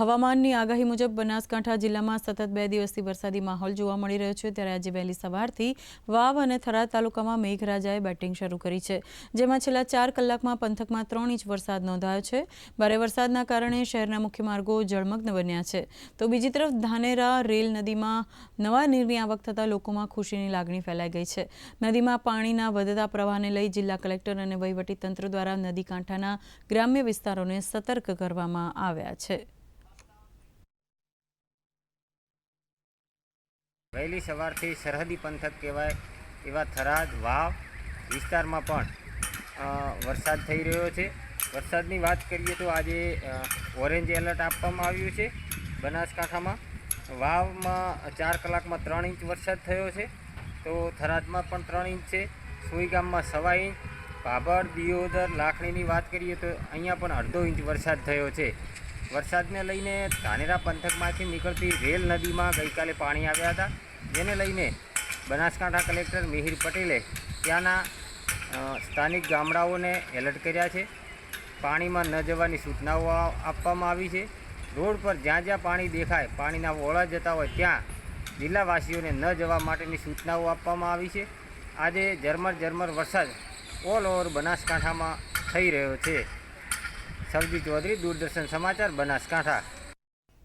હવામાનની આગાહી મુજબ બનાસકાંઠા જિલ્લામાં સતત બે દિવસથી વરસાદી માહોલ જોવા મળી રહ્યો છે. ત્યારે આજે વહેલી સવારથી વાવ અને થરાદ તાલુકામાં મેઘરાજાએ બેટિંગ શરૂ કરી છે, જેમાં છેલ્લા ચાર કલાકમાં પંથકમાં ત્રણ ઇંચ વરસાદ નોંધાયો છે. ભારે વરસાદના કારણે શહેરના મુખ્ય માર્ગો જળમગ્ન બન્યા છે. તો બીજી તરફ ધાનેરા, રેલ નદીમાં નવા નીરની આવક થતાં લોકોમાં ખુશીની લાગણી ફેલાઈ ગઈ છે. નદીમાં પાણીના વધતા પ્રવાહને લઈ જિલ્લા કલેક્ટર અને વહીવટીતંત્ર દ્વારા નદી કાંઠાના ગ્રામ્ય વિસ્તારોને સતર્ક કરવામાં આવ્યા છે. વહેલી સવારથી સરહદી પંથક કહેવાય એવા થરાદ, વાવ વિસ્તારમાં પણ વરસાદ થઈ રહ્યો છે. વરસાદની વાત કરીએ તો આજે ઓરેન્જ એલર્ટ આપવામાં આવ્યું છે બનાસકાંઠામાં. વાવમાં ચાર કલાકમાં ત્રણ ઇંચ વરસાદ થયો છે. તો થરાદમાં પણ ત્રણ ઇંચ છે. સુઈગામમાં સવા ઇંચ. ભાભર દિયોદર, લાખણીની વાત કરીએ તો અહીંયા પણ અડધો ઇંચ વરસાદ થયો છે. વરસાદને લઈને ધાનેરા પંથકમાંથી નીકળતી રેલ નદીમાં ગઈકાલે પાણી આવ્યા હતા. જેને લઈને બનાસકાંઠા કલેક્ટર મિહિર પટેલે ત્યાંના સ્થાનિક ગામડાઓને એલર્ટ કર્યા છે. પાણીમાં ન જવાની સૂચનાઓ આપવામાં આવી છે. રોડ પર જ્યાં જ્યાં પાણી દેખાય, પાણીના વોળા જતા હોય ત્યાં જિલ્લાવાસીઓને ન જવા માટેની સૂચનાઓ આપવામાં આવી છે. આજે ઝરમર ઝરમર વરસાદ ઓલ ઓવર બનાસકાંઠામાં થઈ રહ્યો છે. સવજી ચૌધરી દૂરદર્શન સમાચાર બનાસકાંઠા.